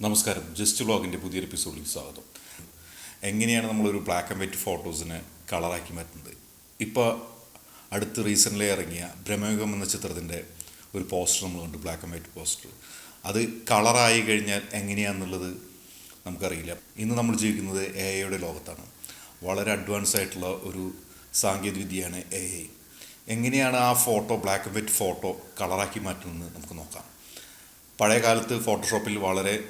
നമസ്കാരം. ജസ്റ്റ് വ്ളോഗിന്റെ പുതിയ എപ്പിസോഡിലേക്ക് സ്വാഗതം. എങ്ങനെയാണ് നമ്മളൊരു ബ്ലാക്ക് ആൻഡ് വൈറ്റ് ഫോട്ടോസിനെ കളറാക്കി മാറ്റുന്നത്? ഇപ്പോൾ അടുത്ത് റീസെന്റ്ലി ഇറങ്ങിയ ഭ്രമയുഗം എന്ന ചിത്രത്തിന്റെ ഒരു പോസ്റ്റർ നമ്മൾ കണ്ടു ബ്ലാക്ക് ആൻഡ് വൈറ്റ് പോസ്റ്റർ അത് കളറായി കഴിഞ്ഞാൽ എങ്ങനെയാണെന്നുള്ളത് നമുക്കറിയില്ല. ഇന്ന് നമ്മൾ ജീവിക്കുന്നത് എ ഐയുടെ ലോകത്താണ്. വളരെ അഡ്വാൻസ് ആയിട്ടുള്ള ഒരു സാങ്കേതികവിദ്യയാണ് എ ഐ എങ്ങനെയാണ് ആ photo black and white photo കളറാക്കി മാറ്റുന്നത് നമുക്ക് നോക്കാം. പഴയ കാലത്ത് ഫോട്ടോഷോപ്പിൽ വളരെ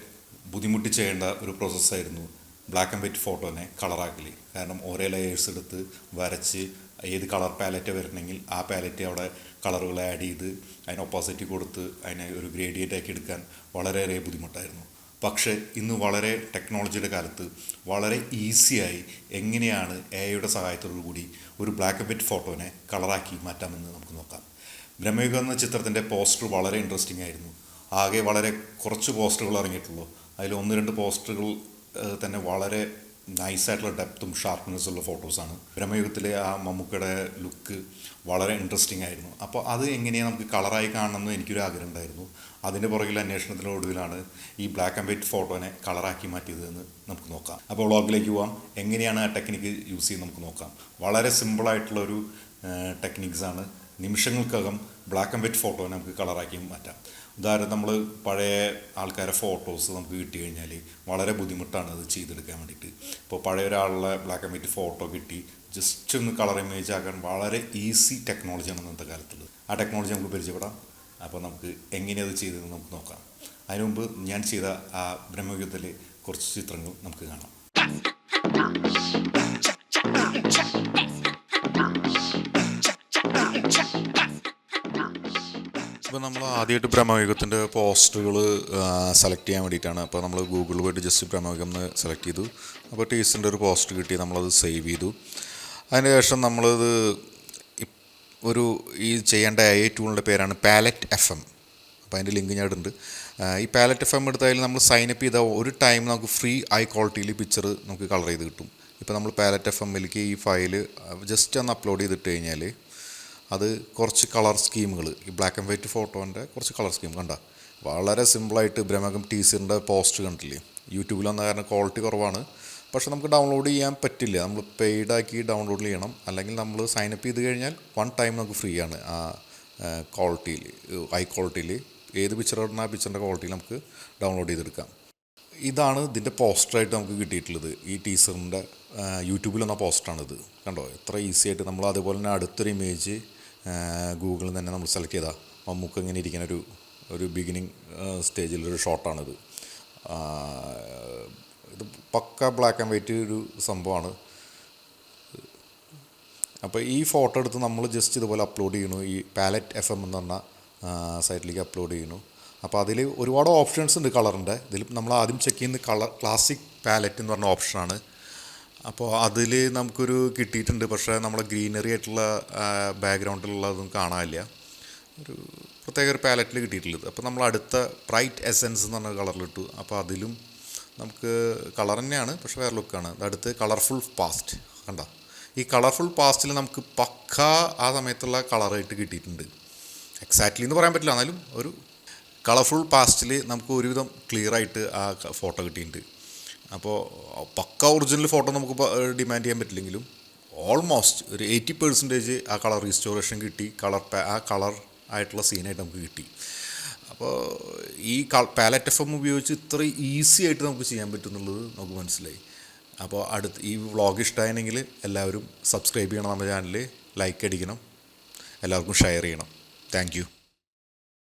ബുദ്ധിമുട്ടി ചെയ്യേണ്ട ഒരു പ്രോസസ്സായിരുന്നു ബ്ലാക്ക് ആൻഡ് വൈറ്റ് ഫോട്ടോനെ കളറാക്കൽ കാരണം ഓരോ ലെയേഴ്സ് എടുത്ത് വരച്ച് ഏത് കളർ പാലറ്റ് വരണമെങ്കിൽ ആ പാലറ്റ് അവിടെ കളറുകൾ ആഡ് ചെയ്ത് അതിന് ഓപ്പോസിറ്റ് കൊടുത്ത് അതിനെ ഒരു ഗ്രേഡിയന്റ് ആക്കി എടുക്കാൻ വളരെയേറെ ബുദ്ധിമുട്ടായിരുന്നു. പക്ഷേ ഇന്ന് വളരെ ടെക്നോളജിയുടെ കാലത്ത് വളരെ ഈസിയായി എങ്ങനെയാണ് എയുടെ സഹായത്തോടു കൂടി ഒരു ബ്ലാക്ക് ആൻഡ് വൈറ്റ് ഫോട്ടോനെ കളറാക്കി മാറ്റാമെന്ന് നമുക്ക് നോക്കാം. ബ്രഹ്മയുഗം എന്ന ചിത്രത്തിന്റെ പോസ്റ്റർ വളരെ ഇൻട്രസ്റ്റിംഗ് ആയിരുന്നു. ആകെ വളരെ കുറച്ച് പോസ്റ്ററുകൾ ഇറങ്ങിയിട്ടുള്ളൂ. അതിൽ ഒന്ന് രണ്ട് പോസ്റ്ററുകൾ തന്നെ വളരെ നൈസായിട്ടുള്ള ഡെപ്തും ഷാർപ്പ്നെസ്സും ഉള്ള ഫോട്ടോസാണ്. ബ്രഹ്മയുഗത്തിലെ ആ മമ്മൂക്കയുടെ ലുക്ക് വളരെ ഇൻട്രസ്റ്റിംഗ് ആയിരുന്നു. അപ്പോൾ അത് എങ്ങനെയാണ് നമുക്ക് കളറായി കാണണമെന്ന് എനിക്കൊരു ആഗ്രഹം ഉണ്ടായിരുന്നു. അതിന്റെ പുറകിൽ അന്വേഷണത്തിന്റെ ഒടുവിലാണ് ഈ ബ്ലാക്ക് ആൻഡ് വൈറ്റ് ഫോട്ടോനെ കളറാക്കി മാറ്റിയതെന്ന് നമുക്ക് നോക്കാം. അപ്പോൾ വ്ളോഗിലേക്ക് പോവാം. എങ്ങനെയാണ് ആ ടെക്നിക്ക് യൂസ് ചെയ്യുന്നത് നമുക്ക് നോക്കാം. വളരെ സിമ്പിളായിട്ടുള്ള ഒരു ടെക്നിക്സാണ് നിമിഷങ്ങൾക്കകം ബ്ലാക്ക് ആൻഡ് വൈറ്റ് ഫോട്ടോനെ നമുക്ക് കളറാക്കി മാറ്റാം. ഉദാഹരണം നമ്മൾ പഴയ ആൾക്കാരെ ഫോട്ടോസ് നമുക്ക് കിട്ടി കഴിഞ്ഞാൽ വളരെ ബുദ്ധിമുട്ടാണ് അത് ചെയ്തെടുക്കാൻ വേണ്ടിയിട്ട്. ഇപ്പോൾ പഴയ ഒരാളുടെ ബ്ലാക്ക് ആൻഡ് വൈറ്റ് ഫോട്ടോ കിട്ടി ജസ്റ്റ് ഒന്ന് കളർ ഇമേജ് ആക്കാൻ വളരെ ഈസി ടെക്നോളജിയാണ് ഇന്നത്തെ കാലത്തുള്ളത്. ആ ടെക്നോളജി നമുക്ക് പരിചയപ്പെടാം. അപ്പോൾ നമുക്ക് എങ്ങനെയത് ചെയ്തതെന്ന് നമുക്ക് നോക്കാം. അതിനു മുമ്പ് ഞാൻ ചെയ്ത ആ ബ്രഹ്മയുദ്ധത്തിലെ കുറച്ച് ചിത്രങ്ങൾ നമുക്ക് കാണാം. ഇപ്പോൾ നമ്മൾ ആദ്യമായിട്ട് ബ്രഹ്മയുഗത്തിന്റെ പോസ്റ്ററുകൾ സെലക്ട് ചെയ്യാൻ വേണ്ടിയിട്ടാണ്. അപ്പോൾ നമ്മൾ ഗൂഗിളിൽ പോയിട്ട് ജസ്റ്റ് ബ്രഹ്മയുഗം എന്ന് സെലക്ട് ചെയ്തു. അപ്പോൾ ടീച്ചറിന്റെ ഒരു പോസ്റ്റർ കിട്ടി നമ്മളത് സേവ് ചെയ്തു. അതിന് ശേഷം നമ്മളത് ഒരു ഈ ചെയ്യേണ്ട എ ടൂളിന്റെ പേരാണ് പാലറ്റ് എഫ് എം അപ്പോൾ അതിന്റെ ലിങ്ക് ഞാൻ ഇടുന്നുണ്ട് ഈ പാലറ്റ് എഫ് എം എടുത്തായാലും നമ്മൾ സൈനപ്പ് ചെയ്താൽ ഒരു ടൈം നമുക്ക് ഫ്രീ ഹൈ ക്വാളിറ്റിയിൽ പിക്ചർ നമുക്ക് കളർ ചെയ്ത് കിട്ടും. ഇപ്പോൾ നമ്മൾ പാലറ്റ് എഫ് എമ്മിലേക്ക് ഈ ഫയൽ ജസ്റ്റ് ഒന്ന് അപ്ലോഡ് ചെയ്തിട്ട് കഴിഞ്ഞാൽ അത് കുറച്ച് കളർ സ്കീമുകൾ ഈ ബ്ലാക്ക് ആൻഡ് വൈറ്റ് ഫോട്ടോന്റെ കുറച്ച് കളർ സ്കീം കണ്ട. വളരെ സിമ്പിളായിട്ട് ബ്രഹ്മകം ടീച്ചറിന്റെ പോസ്റ്റ് കണ്ടില്ലേ? യൂട്യൂബിൽ വന്ന കാരണം ക്വാളിറ്റി കുറവാണ്. പക്ഷേ നമുക്ക് ഡൗൺലോഡ് ചെയ്യാൻ പറ്റില്ല. നമ്മൾ പെയ്ഡാക്കി ഡൗൺലോഡ് ചെയ്യണം. അല്ലെങ്കിൽ നമ്മൾ സൈനപ്പ് ചെയ്ത് കഴിഞ്ഞാൽ വൺ ടൈം നമുക്ക് ഫ്രീ ആണ് ആ ക്വാളിറ്റിയിൽ ഹൈ ക്വാളിറ്റിയിൽ ഏത് പിക്ചർ ഇടുന്ന ആ പിക്ചറിന്റെ ക്വാളിറ്റിയിൽ നമുക്ക് ഡൗൺലോഡ് ചെയ്തെടുക്കാം. ഇതാണ് ഇതിന്റെ പോസ്റ്ററായിട്ട് നമുക്ക് കിട്ടിയിട്ടുള്ളത്. ഈ ടീച്ചറിന്റെ യൂട്യൂബിൽ വന്ന പോസ്റ്ററാണിത്. കണ്ടോ? എത്ര ഈസി ആയിട്ട് നമ്മൾ അതുപോലെ തന്നെ അടുത്തൊരു ഇമേജ് ഗൂഗിളിൽ തന്നെ നമ്മൾ സെലക്ട് ചെയ്താൽ മമ്മൂക്ക് ഇങ്ങനെ ഇരിക്കുന്ന ഒരു ഒരു ബിഗിനിങ് സ്റ്റേജിലൊരു ഷോട്ടാണിത് ഇത് പക്ക ബ്ലാക്ക് ആൻഡ് വൈറ്റ് ഒരു സംഭവമാണ്. അപ്പോൾ ഈ ഫോട്ടോ എടുത്ത് നമ്മൾ ജസ്റ്റ് ഇതുപോലെ അപ്ലോഡ് ചെയ്യണു ഈ പാലറ്റ് എഫ് എം എന്ന് പറഞ്ഞ സൈറ്റിലേക്ക് അപ്ലോഡ് ചെയ്യണു അപ്പോൾ അതിൽ ഒരുപാട് ഓപ്ഷൻസ് ഉണ്ട് കളറിന്റെ ഇതിൽ നമ്മൾ ആദ്യം ചെക്ക് ചെയ്യുന്ന കളർ ക്ലാസിക് പാലറ്റ് എന്ന് പറഞ്ഞ ഓപ്ഷനാണ് അപ്പോൾ അതിൽ നമുക്കൊരു കിട്ടിയിട്ടുണ്ട്. പക്ഷേ നമ്മളെ ഗ്രീനറി ആയിട്ടുള്ള ബാക്ക്ഗ്രൗണ്ടിലുള്ളതും കാണാനില്ല. ഒരു പ്രത്യേക ഒരു പാലറ്റിൽ കിട്ടിയിട്ടുള്ളത്. അപ്പോൾ നമ്മൾ അടുത്ത ബ്രൈറ്റ് എസെൻസ് എന്ന് പറഞ്ഞ കളറിലിട്ടു. അപ്പോൾ അതിലും നമുക്ക് കളർ തന്നെയാണ് പക്ഷേ വേറെ ലുക്കാണ്. അടുത്ത് കളർഫുൾ പാസ്റ്റ്. കണ്ട? ഈ കളർഫുൾ പാസ്റ്റിൽ നമുക്ക് പക്ക ആ സമയത്തുള്ള കളറായിട്ട് കിട്ടിയിട്ടുണ്ട്. എക്സാക്ട്ലി എന്ന് പറയാൻ പറ്റില്ല. എന്നാലും ഒരു കളർഫുൾ പാസ്റ്റിൽ നമുക്ക് ഒരുവിധം ക്ലിയറായിട്ട് ആ ഫോട്ടോ കിട്ടിയിട്ടുണ്ട്. അപ്പോൾ പക്ക ഒറിജിനൽ ഫോട്ടോ നമുക്ക് ഡിമാൻഡ് ചെയ്യാൻ പറ്റില്ലെങ്കിലും ഓൾമോസ്റ്റ് ഒരു എയ്റ്റി പെർസെന്റേജ് ആ കളർ റീസ്റ്റോറേഷൻ കിട്ടി കളർ ആ കളർ ആയിട്ടുള്ള സീനായിട്ട് നമുക്ക് കിട്ടി. അപ്പോൾ ഈ പാലറ്റ് എഫ് എം ഉപയോഗിച്ച് ഇത്ര ഈസി ആയിട്ട് നമുക്ക് ചെയ്യാൻ പറ്റുന്നുള്ളത് നമുക്ക് മനസ്സിലായി. അപ്പോൾ അടുത്ത് ഈ വ്ളോഗ് ഇഷ്ടമായെങ്കിൽ എല്ലാവരും സബ്സ്ക്രൈബ് ചെയ്യണം നമ്മുടെ ചാനൽ ലൈക്ക് അടിക്കണം എല്ലാവർക്കും ഷെയർ ചെയ്യണം. താങ്ക്